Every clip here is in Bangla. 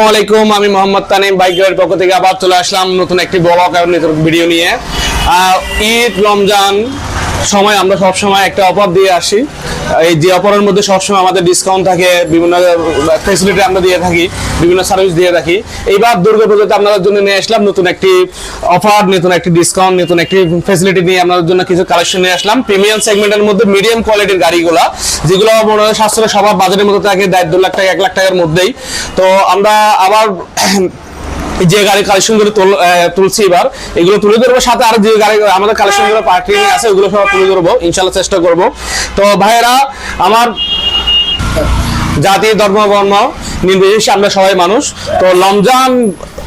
আসসালামাইকুম আমি মোহাম্মদ তানিম, বাইকের পক্ষ থেকে আবার চলে আসলাম নতুন একটি ব্লগ আর ভিডিও নিয়ে। ঈদ, রমজান, সময়, আমরা সবসময় একটা অফার দিয়ে আসি। এই যে অফারের মধ্যে সবসময় আমাদের ডিসকাউন্ট থাকে, বিভিন্ন ফেসিলিটি আমরা দিয়ে থাকি, বিভিন্ন সার্ভিস দিয়ে থাকি। এইবার দুর্গা পুজোতে আপনাদের জন্য নিয়ে আসলাম নতুন একটি অফার নতুন একটি ডিসকাউন্ট নতুন একটি ফেসিলিটি নিয়ে আপনাদের জন্য কিছু কালেকশন নিয়ে আসলাম। প্রিমিয়াম সেগমেন্টের মধ্যে মিডিয়াম কোয়ালিটির গাড়িগুলো, যেগুলো মনে হয় সাশ্রয়, সবার বাজারের মধ্যে থাকে, দেড় দু লাখ টাকা, এক লাখ টাকার মধ্যেই। তো আমরা আবার যে গাড়ি কালেকশন তুলছি এবার, এগুলো তুলে ধরবো, সাথে আর যে গাড়ি, আমাদের কালেকশন পার্কিং আছে, ওগুলো সব তুলে ধরবো, ইনশাল্লাহ চেষ্টা করব। তো ভাইয়েরা, আমার জাতি, ধর্ম, বর্ণ, নির্বিশেষে আমরা সবাই মানুষ। তো রমজান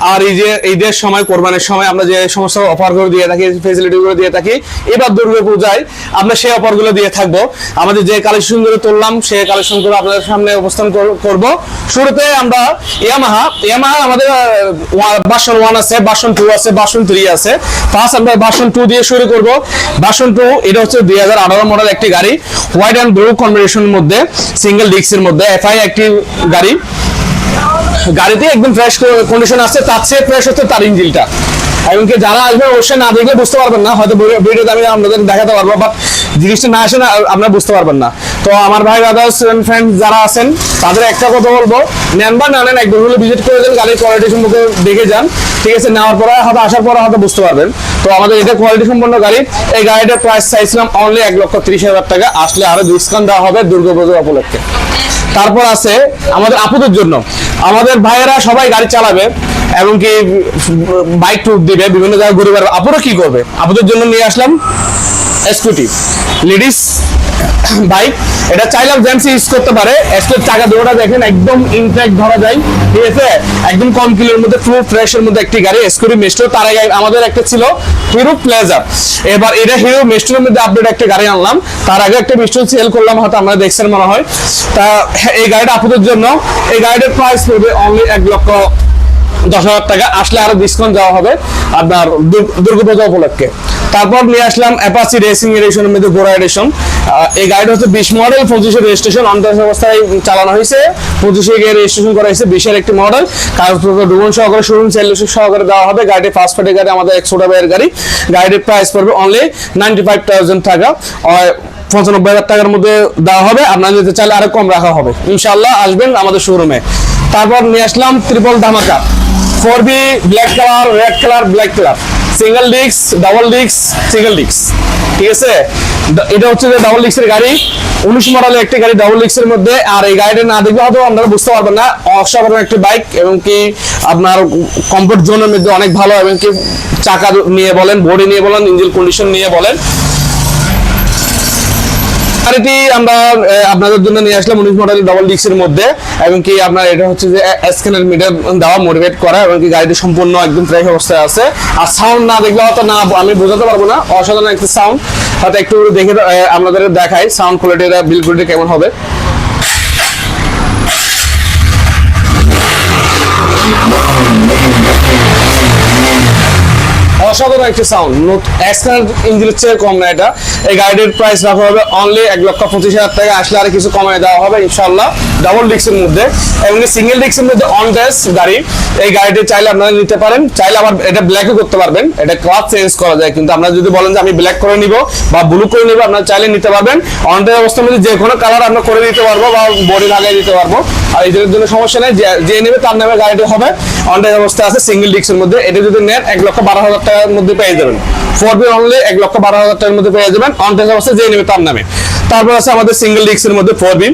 আর এই যে ঈদের সময়, কোরবানির সময় আমরা যে সমস্ত অফারগুলো দিয়ে থাকি ফেসিলিটি গুলো দিয়ে থাকি, এবার দুর্গা পূজায় আমরা সেই অফারগুলো দিয়ে থাকব। আমাদের যে কালেকশনগুলো তুললাম, সেই কালেকশনগুলো আপনাদের সামনে কর- করব। শুরুতে আমরা ইয়ামাহা ইয়ামাহা আমাদের বাসন ওয়ান আছে বাসন টু আছে বাসন থ্রি আছে। ফার্স্ট আমরা বাসন টু দিয়ে শুরু করব। বাসন টু এটা হচ্ছে দুই হাজার আঠারো মডেল একটি গাড়ি হোয়াইট অ্যান্ড ব্লু কম্বিনেশনের মধ্যে সিঙ্গেল ডিস্কের মধ্যে এফআই একটি গাড়ি। গাড়িতে একদম ফ্রেশ কন্ডিশন আছে, তার চেয়ে ফ্রেশ হচ্ছে তার ইঞ্জিনটা। এমনকি যারা আসবে অবশ্যই না দেখলে বুঝতে পারবেন না, হয়তো ভিডিওতে আমি আপনাদের দেখাতে পারব বাট জিনিসটা না আসে না আপনারা বুঝতে পারবেন না। তো আমার ভাই দাদা স্টুডেন্ট ফ্রেন্ড যারা আছেন, তাদের একটা কথা বলব, নেন বা না নেন একদম হলে ভিজিট করে দেন, গাড়ির কোয়ালিটি সম্পর্কে দেখে যান। ঠিক আছে, নেওয়ার পরে হয়তো, আসার পরে হয়তো বুঝতে পারবেন। তো আমাদের এটা কোয়ালিটি সম্পন্ন গাড়ি, এই গাড়িটার প্রাইস চাইছিলাম অনলি এক লক্ষ ত্রিশ হাজার টাকা, আসলে আরও ডিসকাউন্ট দেওয়া হবে দুর্গাপুজোর উপলক্ষে। তারপর আছে আমাদের আপুদের জন্য। আমাদের ভাইয়েরা সবাই গাড়ি চালাবে এবং কি বাইক ট্যুর দিবে, বিভিন্ন জায়গায় ঘুরে বেড়াবে। আপুরা কি করবে? আপুদের জন্য নিয়ে আসলাম স্কুটি লেডিস বাইক এটা চাইলাম জেন্টস ইউজ করতে পারে। স্কুটির চাকা দুটোটা দেখেন একদম ইনট্যাক্ট ধরা যায়। ঠিক আছে? একদম কম কিলোর মধ্যে ফুল ফ্রেশ এর মধ্যে একটি গাড়ি স্কুটি মেস্ট্রো তার আগে আমাদের একটা ছিল হিরো প্লেজার এবার এটা হিরো মেস্ট্রোর মধ্যে আপডেট একটা গাড়ি আনলাম। তার আগে একটা মেস্ট্রো সেল করলাম হয়তো আমরা দেখছেন মনে হয়। তা হ্যাঁ, এই গাড়িটা আপুদের জন্য। এই গাড়িটার প্রাইস পড়বে অনলি এক লক্ষ দশ হাজার টাকা। আসলে আরও ডিসকাউন্ট দেওয়া হবে আপনার দুর্গাপূজা উপলক্ষে। তারপর নিয়ে আসলাম অ্যাপাচি রেসিং এডিশনের মধ্যে গোড়া এডিশন এই গাড়িটা হচ্ছে বিশ মডেল পঁচিশে রেজিস্ট্রেশন অন্তর অবস্থায় চালানো হয়েছে। পঁচিশে গিয়ে রেজিস্ট্রেশন করা হয়েছে, বিশের একটি মডেল কাগজপত্র ডুবন সহকারে শোরুম সেল সহকারে দেওয়া হবে। গাড়িটি ফার্স্ট পার্টি গাড়ি, আমাদের একশো টাকার গাড়ি। গাড়িটির প্রাইস পড়বে অনলি নাইনটি ফাইভ থাউজেন্ড টাকা পঁচানব্বই হাজার টাকার মধ্যে দেওয়া হবে। আপনার যদি চাইলে আরও কম রাখা হবে। ইনশাল্লাহ আসবেন আমাদের শোরুমে তারপর নিয়ে আসলাম ত্রিপল ধামাকা four B black colour red colour black colour single ডিক্স ডাবল ডিক্স সিঙ্গেল ডিক্স ঠিক আছে? এটা হচ্ছে যে ডাবল ডিক্সের গাড়ি। উনিশ মডেলের একটি গাড়ি ডাবল ডিক্সের মধ্যে। আর এই গাড়িটা না দেখলে হয়তো আপনারা বুঝতে পারবেন না। অসাধারণ একটি বাইক এবং কি আপনার কমফোর্ট জোনের মধ্যে অনেক ভালো এবং কি চাকা নিয়ে বলেন বডি নিয়ে বলেন ইঞ্জিন কন্ডিশন নিয়ে বলেন। গাড়িটি আমরা আপনাদের জন্য নিয়ে আসলাম উনিশ মডেল ডবল ডিক্সের মধ্যে, এবং কি আপনার এটা হচ্ছে যে স্ক্যানের মিটার দেওয়া মোটিভেট করা, এবং কি গাড়িটি সম্পূর্ণ একদম ফ্রেশ অবস্থায় আছে। আর সাউন্ড না দেখলে হয়তো না, আমি বোঝাতে পারব না, অসাধারণ একটা সাউন্ড হয়তো একটু দেখে আপনাদের দেখাই সাউন্ড কোয়ালিটি বিল কোয়ালিটি কেমন হবে। অসাধারণ একটি সাউন্ড এক্সটার্নাল ইঞ্জিনের চেয়ে কম না এটা। এই গাড়িটির প্রাইস রাখা হবে অনলি এক লক্ষ পঁচিশ হাজার টাকা। আসলে আর কিছু কমায় দেওয়া হবে ইনশাল্লাহ ডাবল ডিস্কের মধ্যে এবং সিঙ্গেল ডিস্কের মধ্যে অন ডেস গাড়ি, এই গাড়িটি চাইলে আপনারা নিতে পারেন। চাইলে আবার এটা ব্ল্যাকও করতে পারবেন। এটা ক্লাস চেঞ্জ করা যায়। কিন্তু আপনারা যদি বলেন যে আমি ব্ল্যাক করে নিব বা ব্লু করে নিব, আপনারা চাইলে নিতে পারবেন। অন ডেস অবস্থার মধ্যে যে কোনো কালার আমরা করে দিতে পারব বা বডি লাগাই দিতে পারব। আর এটার জন্য সমস্যা নেই। যে যে নেবে তার নামে গাড়িটি হবে। অন ডেস অবস্থা আছে সিঙ্গেল ডিস্কের মধ্যে। এটা যদি নেন, এক লক্ষ বারো হাজার টাকার মধ্যে পেয়ে যাবেন। ফোর বি অনলি এক লক্ষ বারো হাজার টাকার মধ্যে পেয়ে যাবেন। অন ডেস অবস্থা যে নেবে তার নামে। তারপর আছে আমাদের সিঙ্গেল ডিস্কের মধ্যে ফোর বি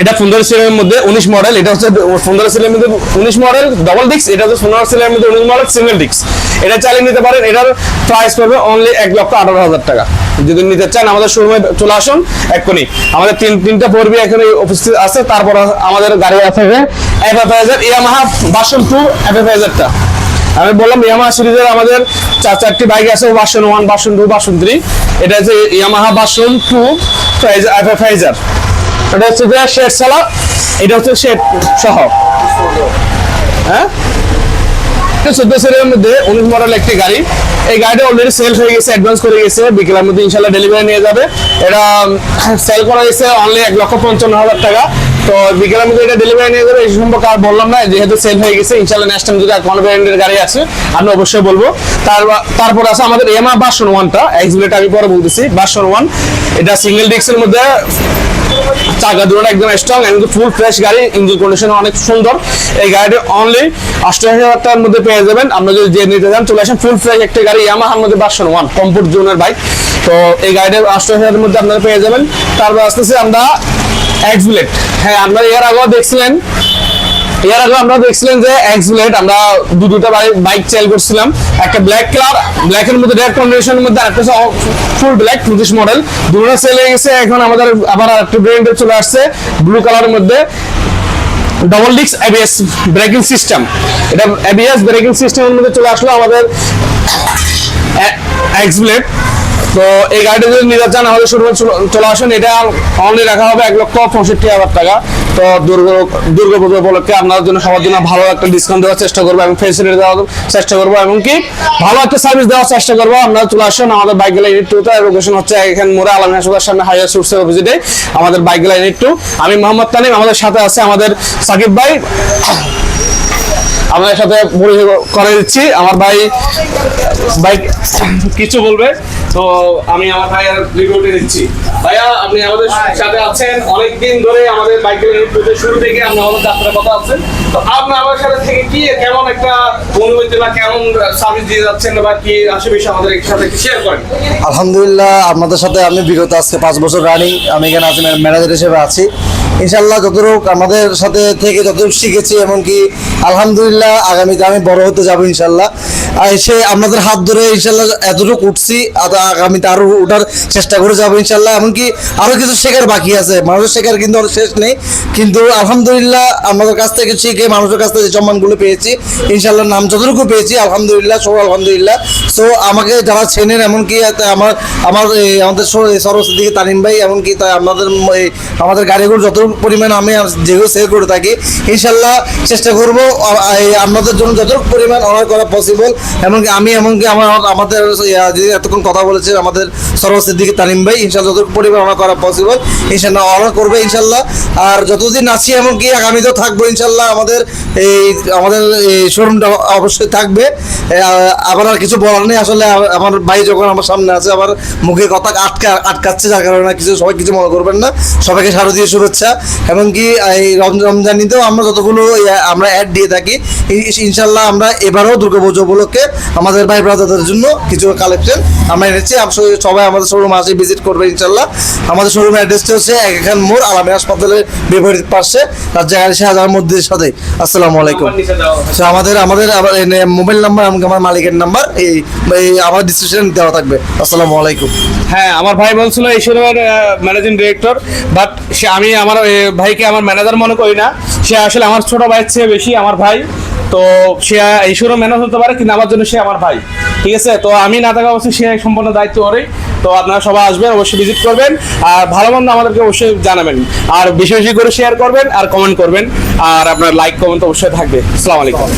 এটা পনেরো সিলের মধ্যে উনিশ মডেল এটা হচ্ছে পনেরো সিলের মধ্যে উনিশ মডেল ডবল ডিস্ক এটা হচ্ছে পনেরো সিলের মধ্যে উনিশ মডেল সিঙ্গেল ডিস্ক এটা চালিয়ে নিতে পারেন, এটার প্রাইস পড়বে অনলি এক লক্ষ আঠারো হাজার টাকা। যদি নিতে চান, আমাদের শোরুমে চলে আসুন, এক্ষুনি। আমাদের তিন, তিনটা পড়বি এখানে উপস্থিত আছে, তারপর আমাদের গাড়ি আছে এফ এফ হাজার ইয়ামাহা বাসন টু এফ এফ হাজারটা আমি বললাম ইয়ামাহা সিরিজের আমাদের চার, চারটি বাইক আছে বাসন ওয়ান বাসন টু বাসন থ্রি এটা হচ্ছে ইয়ামাহা বাসন টু হাজার এটা হচ্ছে যে শেড সালা, এটা হচ্ছে শেড সহ। হ্যাঁ? চোদ্দ সিরিয়ালের মধ্যে উনিশ মডেল একটি গাড়ি। এই গাড়িটা অলরেডি সেল হয়ে গেছে অ্যাডভান্স করে গেছে, বিকেলের মধ্যে ইনশাল্লাহ ডেলিভারি নিয়ে যাবে। এটা সেল করা গেছে অনলি এক লক্ষ পঞ্চান্ন হাজার টাকা। তো বিকেলের মধ্যে এটা ডেলিভারি নিয়ে যাবে, এই সম্পর্কে আর বললাম না, যেহেতু সেল হয়ে গেছে ইনশাল্লাহ নেক্সট টাইম যদি আর কোনো ব্র্যান্ডের গাড়ি আছে, আমি অবশ্যই বলব। তার তারপর আছে আমাদের এমা বাসন ওয়ানটা এক্সবিলেট আমি পরে বলতেছি। বাসন ওয়ান এটা সিঙ্গেল ডিস্কের মধ্যে চাকা দুটো একদম স্ট্রং এবং ফুল ফ্রেশ গাড়ি ইঞ্জিন কন্ডিশন অনেক সুন্দর। এই গাড়িটি অনলি অষ্টআশি হাজার টাকার মধ্যে পেয়ে যাবেন। আপনারা যদি যে নিতে চান, চলে আসেন ফুল ফ্রেশ একটা গাড়ি ইয়ামাহার মধ্যে বাসন ওয়ান কমফোর্ট জোনের বাইক তো এই গাড়িটা অষ্টআশি হাজারের মধ্যে আপনারা পেয়ে যাবেন। তারপর আসতেছে আমরা এক্স হ্যাঁ আপনারা এর আগেও দেখছিলেন। এর আগে আমরা দেখছিলেন যে এক্স আমরা দু দুটা বাইক সেল করছিলাম। একটা ব্ল্যাক কালার ব্ল্যাক এর মধ্যে রেড কম্বিনেশনের মধ্যে একটা ফুল ব্ল্যাক পঁচিশ মডেল দুটো সেল হয়ে গেছে, এখন আমাদের আবার একটা ব্র্যান্ডে চলে আসছে ব্লু কালারের মধ্যে। ডবল ডিক্স এবিএস ব্রেকিং সিস্টেম এটা এবিএস ব্রেকিং সিস্টেমের মধ্যে চলে আসলো আমাদের এক্স ব্লেড তো এই গাড়িটা যদি নিতে চান, আমাদের শোরুমে চলে আসুন। এটা অনলি রাখা হবে এক লক্ষ পঁয়ষট্টি হাজার টাকা। তো দুর্গা দুর্গা পুজো উপলক্ষে আপনাদের জন্য সবার জন্য ভালো একটা ডিসকাউন্ট দেওয়ার চেষ্টা করব এবং ফেসিলিটি দেওয়ার চেষ্টা করব এবং কি ভালো একটা সার্ভিস দেওয়ার চেষ্টা করব। আপনারা চলে আসুন, আমাদের বাইক গেলা ইউনিট টুতে লোকেশন হচ্ছে এখানে মোড়ে আলম হাসপাতালের সামনে হাইয়ার সোর্সের অপোজিটে আমাদের বাইক গেলা ইউনিট টু আমি মোহাম্মদ তানিম, আমাদের সাথে আছে আমাদের সাকিব ভাই। আমাদের সাথে পরিচয় করে দিচ্ছি। আমার ভাই ভাই, কিছু বলবে? তো আমি আমার ভাইয়ের রিভিউটি দিচ্ছি। ভাইয়া, আপনি আমাদের সাথে আছেন। অনেক দিন ধরে আমাদের বাইকের রিভিউতে শুরু থেকে আপনি আমাদের যাত্রার কথা আছেন তো আপনি আমার সাথে থেকে কি, কেমন একটা অনুভূতি বা কেমন সার্ভিস দিয়ে যাচ্ছেন বা কি আশেপাশে আমাদের সাথে শেয়ার করেন। আলহামদুলিল্লাহ, আপনাদের সাথে আমি বিগত আজকে পাঁচ বছর রানিং আমি এখানে আছি ম্যানেজার হিসেবে আছি। ইনশাল্লাহ যতটুক আমাদের সাথে থেকে যতটুকু শিখেছি, এমনকি আলহামদুলিল্লাহ, আগামীতে আমি বড় হতে যাব ইনশাল্লাহ সে আপনাদের হাত ধরে ইনশাল্লাহ এতটুকু উঠছি আগামীতে আরও উঠার চেষ্টা করে যাব ইনশাল্লাহ, এমনকি আরও কিছু শেখার বাকি আছে। মানুষের শেখার কিন্তু আর শেষ নেই, কিন্তু আলহামদুলিল্লাহ আমাদের কাছ থেকে শিখে, মানুষের কাছ থেকে যে সম্মানগুলো পেয়েছি, ইনশাল্লাহ নাম যতটুকু পেয়েছি, আলহামদুলিল্লাহ সব আলহামদুলিল্লাহ। সো আমাকে যারা চেনেন, এমনকি আমার আমার আমাদের সরস্বতী দিকে তানিম ভাই, এমনকি তাই আমাদের আমাদের গাড়িগুলো যত পরিমাণ আমি যেগুলো সেল করে থাকি, ইনশাল্লাহ চেষ্টা করব আপনাদের জন্য যতটুকু পরিমাণ অনার করা পসিবল এমনকি আমি, এমনকি আমার, আমাদের এতক্ষণ কথা বলেছে আমাদের সরস্বতীর দিকে তানিম ভাই ইনশাল্লাহ যতটুকু পরিমাণ অনার করা পসিবল ইনশাল্লাহ অনার করবে ইনশাল্লাহ আর যতদিন আছি, এমনকি আগামীতেও থাকব ইনশাল্লাহ আমাদের এই আমাদের এই শোরুমটা অবশ্যই থাকবে। আবার আর কিছু বলার নেই, আসলে আমার ভাই যখন আমার সামনে আছে, আমার মুখে কথা আটকা, আটকাচ্ছে, যার কারণে কিছু, সবাই কিছু মনে করবেন না। সবাইকে শারদীয় শুভেচ্ছা। এমনকি এই রম- রমজানিতেও আমরা যতগুলো আমরা অ্যাড দিয়ে থাকি ইনশাল্লাহ আমরা এবারও দুর্গাপুজো উপলক্ষে আমাদের ভাই ব্রাদারদের জন্য কিছু কালেকশন আমরা এনেছি। সবাই আমাদের শোরুম আসে ভিজিট করবে ইনশাল্লাহ আমাদের শোরুমের অ্যাড্রেসটা হচ্ছে এক এখান মোড় আলামী হাসপাতালের বিপরীত পাশে রাজ্জাগাড়ি শাহজাহান মসজিদের সাথে। আসসালামু আলাইকুম। তো আমাদের আমাদের মোবাইল নাম্বার এমনকি আমার মালিকের নাম্বার এই এই আমার ডিসক্রিপশন দেওয়া থাকবে। আসসালামু আলাইকুম। হ্যাঁ আমার ভাই বলছিল এই শোরুমের ম্যানেজিং ডিরেক্টর বাট সে আমি আমার ভাইকে আমার ম্যানেজার মনে করি না। সে আসলে আমার ছোট ভাইয়ের চেয়ে বেশি আমার ভাই। তো সে ঈশ্বরও মেনে হতে পারে, কিন্তু আমার জন্য সে আমার ভাই। ঠিক আছে? তো আমি না থাকা অবশ্যই সে সম্পূর্ণ দায়িত্ব করে তো আপনারা সবাই আসবেন, অবশ্যই ভিজিট করবেন। আর ভালো মন্দ আমাদেরকে অবশ্যই জানাবেন। আর বেশি বেশি করে শেয়ার করবেন আর কমেন্ট করবেন। আর আপনার লাইক কমেন্ট অবশ্যই থাকবে। আসসালামু আলাইকুম।